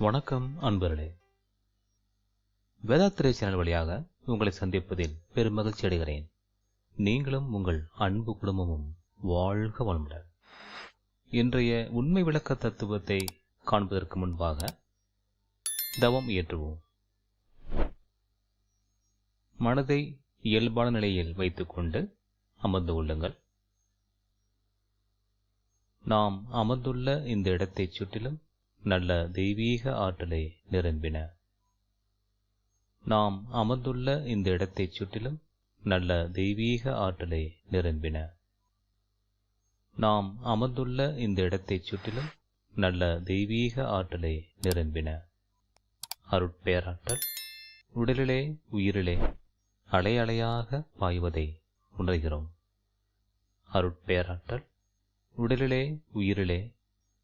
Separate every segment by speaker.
Speaker 1: வணக்கம் அன்பர்களே. வேதாத்திரை சேனல் வழியாக உங்களை சந்திப்பதில் பெருமகிழ்ச்சி அடைகிறேன். நீங்களும் உங்கள் அன்பு குடும்பமும் வாழ்க வளமுடன். இன்றைய உண்மை விளக்க தத்துவத்தை காண்பதற்கு முன்பாக தவம் இயற்றுவோம். மனதை இயல்பான நிலையில் வைத்துக்கொண்டு அமர்ந்து கொள்ளுங்கள். நாம் அமர்ந்துள்ள இந்த இடத்தைச் சுற்றிலும் நல்ல தெய்வீக ஆற்றலை நிரம்பின. நாம் அமர்ந்துள்ள இந்த இடத்தைச் சுற்றிலும் நல்ல தெய்வீக ஆற்றலை நிரம்பின. நாம் அமர்ந்துள்ள இந்த இடத்தைச் சுற்றிலும் நல்ல தெய்வீக ஆற்றலை நிரம்பின. அருட்பேராற்றல் உடலிலே உயிரிலே அலையலையாக பாய்வதை உணர்கிறோம். அருட்பேராற்றல் உடலிலே உயிரிலே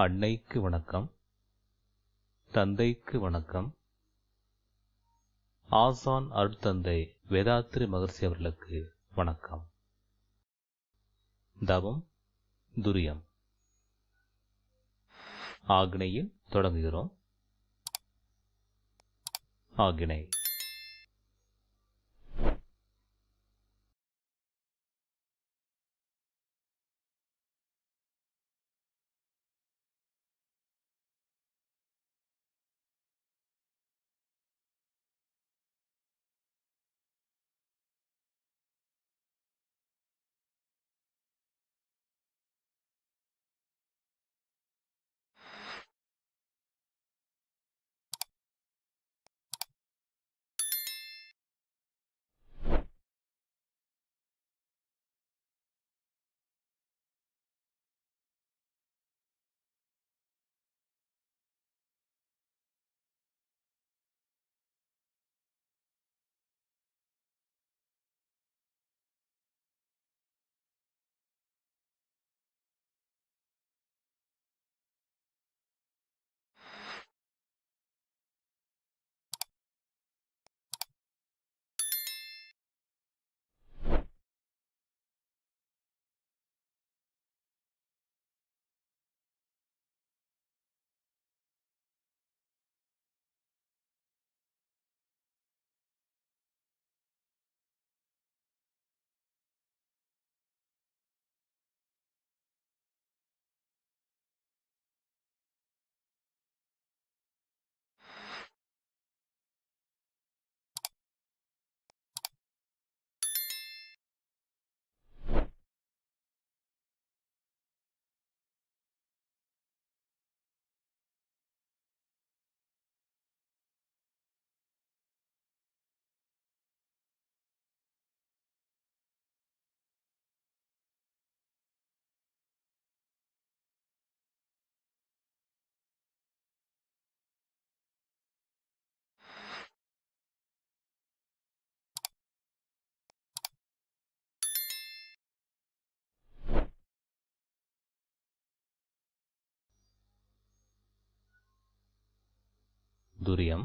Speaker 1: அன்னைக்கு வணக்கம். தந்தைக்கு வணக்கம். ஆசான் அருட்தந்தை வேதாத்திரி மகர்ஷி அவர்களுக்கு வணக்கம். தவம் துரியம். ஆக்னையில் தொடங்குகிறோம். ஆகினை துரியம்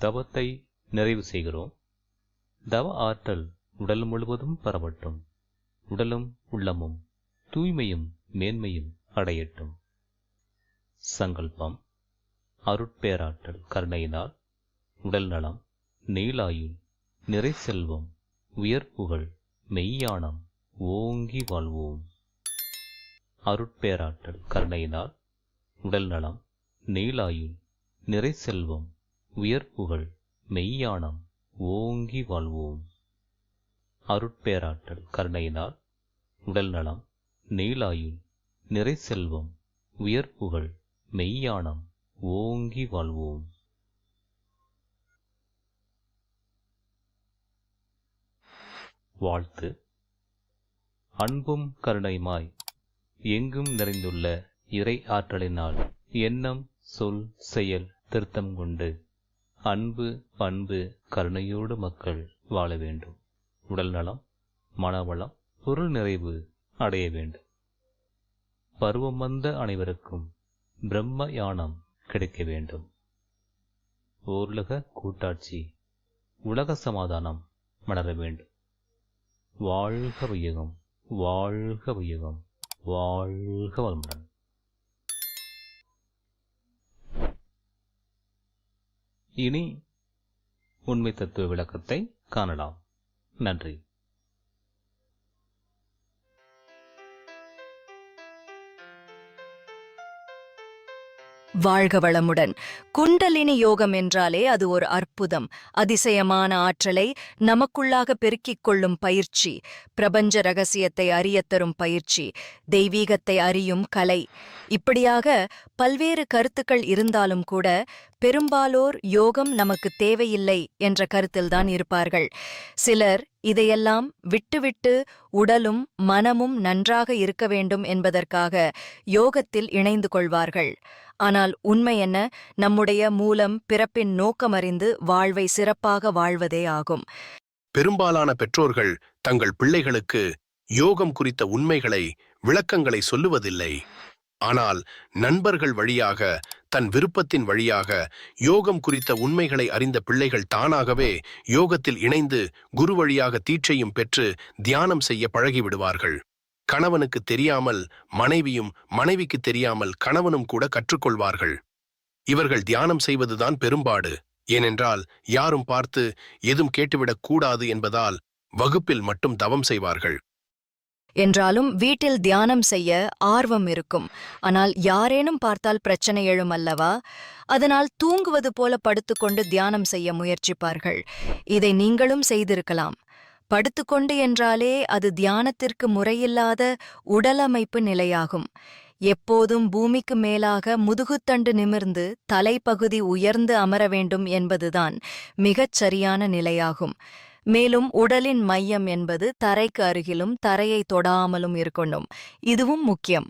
Speaker 1: தவத்தை நிறைவு செய்கிறோம். தவ ஆற்றல் உடல் முழுவதும் பரவட்டும். உடலும் உள்ளமும் தூய்மையும் மேன்மையும் அடையட்டும். சங்கல்பம். அருட்பேராற்றல் கருணையினால் உடல் நலம் நீலாயுள் நிறை செல்வம் உயர்ப்புகள் மெய்யானம் ஓங்கி வாழ்வோம். அருட்பேராற்றல் கருணையினால் உடல் நலம் நீலாயுள் நிறை செல்வம் உயர்ப்புகள் மெய்யானம் ஓங்கி வாழ்வோம். அருட்பேராற்றல் கருணையினால் உடல் நலம் நீலாயுள் நிறை செல்வம் உயர்ப்புகள் மெய்யானம் ஓங்கி வாழ்வோம். வாழ்த்து. அன்பும் கருணையுமாய் எங்கும் நிறைந்துள்ள இறை ஆற்றலினால் எண்ணம் சொல் செயல் திருத்தம் கொண்டு அன்பு பண்பு கருணையோடு மக்கள் வாழ வேண்டும். உடல் நலம் மனவளம் பொருள் நிறைவு அடைய வேண்டும். பருவம் வந்த அனைவருக்கும் பிரம்ம யானம் கிடைக்க வேண்டும். ஓருலக கூட்டாட்சி உலக சமாதானம் மலர வேண்டும். வாழ்க வையகம் வாழ்க வையகம் வாழ்க வளமுடன். இனி உண்மை தத்துவ விளக்கத்தை காணலாம். நன்றி.
Speaker 2: வாழ்க வளமுடன். குண்டலினி யோகம் என்றாலே அது ஒரு அற்புதம். அதிசயமான ஆற்றலை நமக்குள்ளாக பெருக்கிக் கொள்ளும் பயிற்சி. பிரபஞ்ச ரகசியத்தை அறியத்தரும் பயிற்சி. தெய்வீகத்தை அறியும் கலை. இப்படியாக பல்வேறு கருத்துக்கள் இருந்தாலும் கூட பெரும்பாலோர் யோகம் நமக்கு தேவையில்லை என்ற கருத்தில்தான் இருப்பார்கள். சிலர் இதையெல்லாம் விட்டுவிட்டு உடலும் மனமும் நன்றாக இருக்க வேண்டும் என்பதற்காக யோகத்தில் இணைந்து கொள்வார்கள். ஆனால் உண்மை என்ன? நம்முடைய மூலம் பிறப்பின் நோக்கமறிந்து வாழ்வை சிறப்பாக வாழ்வதே ஆகும்.
Speaker 3: பெரும்பாலான பெற்றோர்கள் தங்கள் பிள்ளைகளுக்கு யோகம் குறித்த உண்மைகளை விளக்கங்களை சொல்லுவதில்லை. ஆனால் நண்பர்கள் வழியாக தன் விருப்பத்தின் வழியாக யோகம் குறித்த உண்மைகளை அறிந்த பிள்ளைகள் தானாகவே யோகத்தில் இணைந்து குரு வழியாக தீட்சையும் பெற்று தியானம் செய்ய பழகிவிடுவார்கள். கணவனுக்கு தெரியாமல் மனைவியும் மனைவிக்கு தெரியாமல் கணவனும் கூட கற்றுக்கொள்வார்கள். இவர்கள் தியானம் செய்வதுதான் பெரும்பாடு. ஏனென்றால் யாரும் பார்த்து எதும் கேட்டுவிடக் கூடாது என்பதால் வகுப்பில் மட்டும் தவம் செய்வார்கள்.
Speaker 2: என்றாலும் வீட்டில் தியானம் செய்ய ஆர்வம் இருக்கும். ஆனால் யாரேனும் பார்த்தால் பிரச்சனை எழும் அல்லவா? அதனால் தூங்குவது போல படுத்துக்கொண்டு தியானம் செய்ய முயற்சிப்பார்கள். இதை நீங்களும் செய்திருக்கலாம். படுத்துக்கொண்டு என்றாலே அது தியானத்திற்கு முறையில்லாத உடலமைப்பு நிலையாகும். எப்போதும் பூமிக்கு மேலாக முதுகுத்தண்டு நிமிர்ந்து தலைப்பகுதி உயர்ந்து அமர வேண்டும் என்பதுதான் மிகச் சரியான நிலையாகும். மேலும் உடலின் மையம் என்பது தரைக்கு அருகிலும் தரையை தொடாமலும் இருக்கணும். இதுவும் முக்கியம்.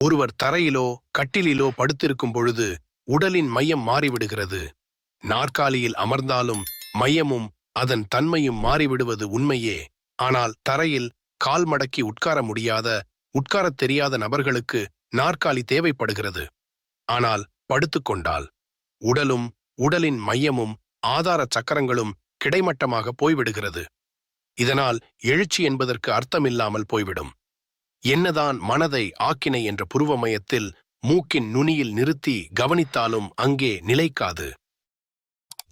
Speaker 3: ஒருவர் தரையிலோ கட்டிலிலோ படுத்திருக்கும் பொழுது உடலின் மையம் மாறிவிடுகிறது. நாற்காலியில் அமர்ந்தாலும் மையமும் அதன் தன்மையும் மாறிவிடுவது உண்மையே. ஆனால் தரையில் கால் மடக்கி உட்கார முடியாத உட்காரத் தெரியாத நபர்களுக்கு நாற்காலி தேவைப்படுகிறது. ஆனால் படுத்துக்கொண்டால் உடலும் உடலின் மையமும் ஆதார சக்கரங்களும் கிடைமட்டமாக போய்விடுகிறது. இதனால் எழுச்சி என்பதற்கு அர்த்தமில்லாமல் போய்விடும். என்னதான் மனதை ஆக்கினை என்ற புருவமயத்தில் மூக்கின் நுனியில் நிறுத்தி கவனித்தாலும் அங்கே நிலைக்காது.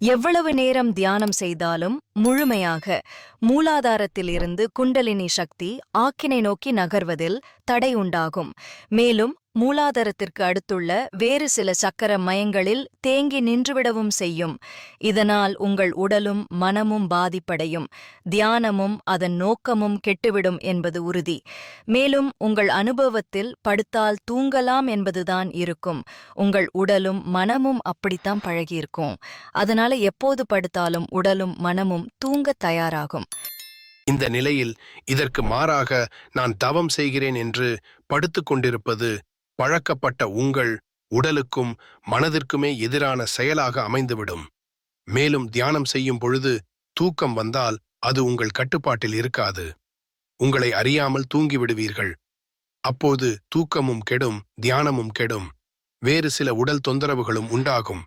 Speaker 2: எவ்வளவு நேரம் தியானம் செய்தாலும் முழுமையாக மூலாதாரத்திலிருந்து குண்டலினி சக்தி ஆக்கினை நோக்கி நகர்வதில் தடை உண்டாகும். மேலும் மூலாதாரத்திற்கு அடுத்துள்ள வேறு சில சக்கர மயங்களில் தேங்கி நின்றுவிடவும் செய்யும். இதனால் உங்கள் உடலும் மனமும் பாதிப்படையும். தியானமும் அதன் நோக்கமும் கெட்டுவிடும் என்பது உறுதி. மேலும் உங்கள் அனுபவத்தில் படுத்தால் தூங்கலாம் என்பதுதான் இருக்கும். உங்கள் உடலும் மனமும் அப்படித்தான் பழகியிருக்கும். அதனால எப்போது படுத்தாலும் உடலும் மனமும் தூங்கத் தயாராகும்.
Speaker 3: இந்த நிலையில் இதற்கு மாறாக நான் தவம் செய்கிறேன் என்று படுத்துக் கொண்டிருப்பது பழக்கப்பட்ட உங்கள் உடலுக்கும் மனதிற்குமே எதிரான செயலாக அமைந்துவிடும். மேலும் தியானம் செய்யும் பொழுது தூக்கம் வந்தால் அது உங்கள் கட்டுப்பாட்டில் இருக்காது. உங்களை அறியாமல் தூங்கிவிடுவீர்கள். அப்போது தூக்கமும் கெடும் தியானமும் கெடும். வேறு சில உடல் தொந்தரவுகளும் உண்டாகும்.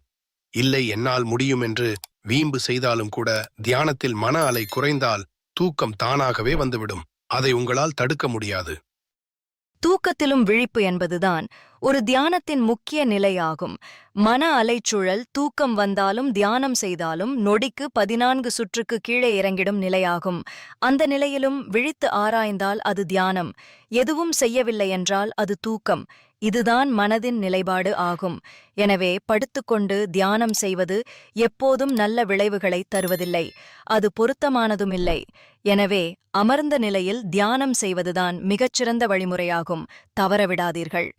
Speaker 3: இல்லை என்னால் முடியும் என்று வீம்பு செய்தாலும் கூட தியானத்தில் மன அலை குறைந்தால் தூக்கம் தானாகவே வந்துவிடும். அதை உங்களால் தடுக்க முடியாது.
Speaker 2: தூக்கத்திலும் விழிப்பு என்பதுதான் ஒரு தியானத்தின் முக்கிய நிலையாகும். மன அலைச்சுழல் தூக்கம் வந்தாலும் தியானம் செய்தாலும் நொடிக்கு பதினான்கு சுற்றுக்கு கீழே இறங்கிடும் நிலையாகும். அந்த நிலையிலும் விழித்து ஆராய்ந்தால் அது தியானம். எதுவும் செய்யவில்லை என்றால் அது தூக்கம். இதுதான் மனதின் நிலைப்பாடு ஆகும். எனவே படுத்துக்கொண்டு தியானம் செய்வது எப்போதும் நல்ல விளைவுகளை தருவதில்லை. அது பொருத்தமானதுமில்லை. எனவே அமர்ந்த நிலையில் தியானம் செய்வதுதான் மிகச்சிறந்த வழிமுறையாகும். தவறவிடாதீர்கள்.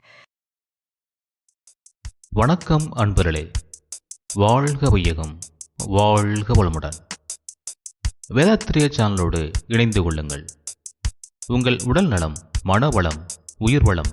Speaker 1: வணக்கம் அன்பர்களே. வாழ்க வையகம். வாழ்க வளமுடன். வேதாத்திரிய சேனலோடு இணைந்து கொள்ளுங்கள். உங்கள் உடல் நலம் மனவளம் உயிர்வளம்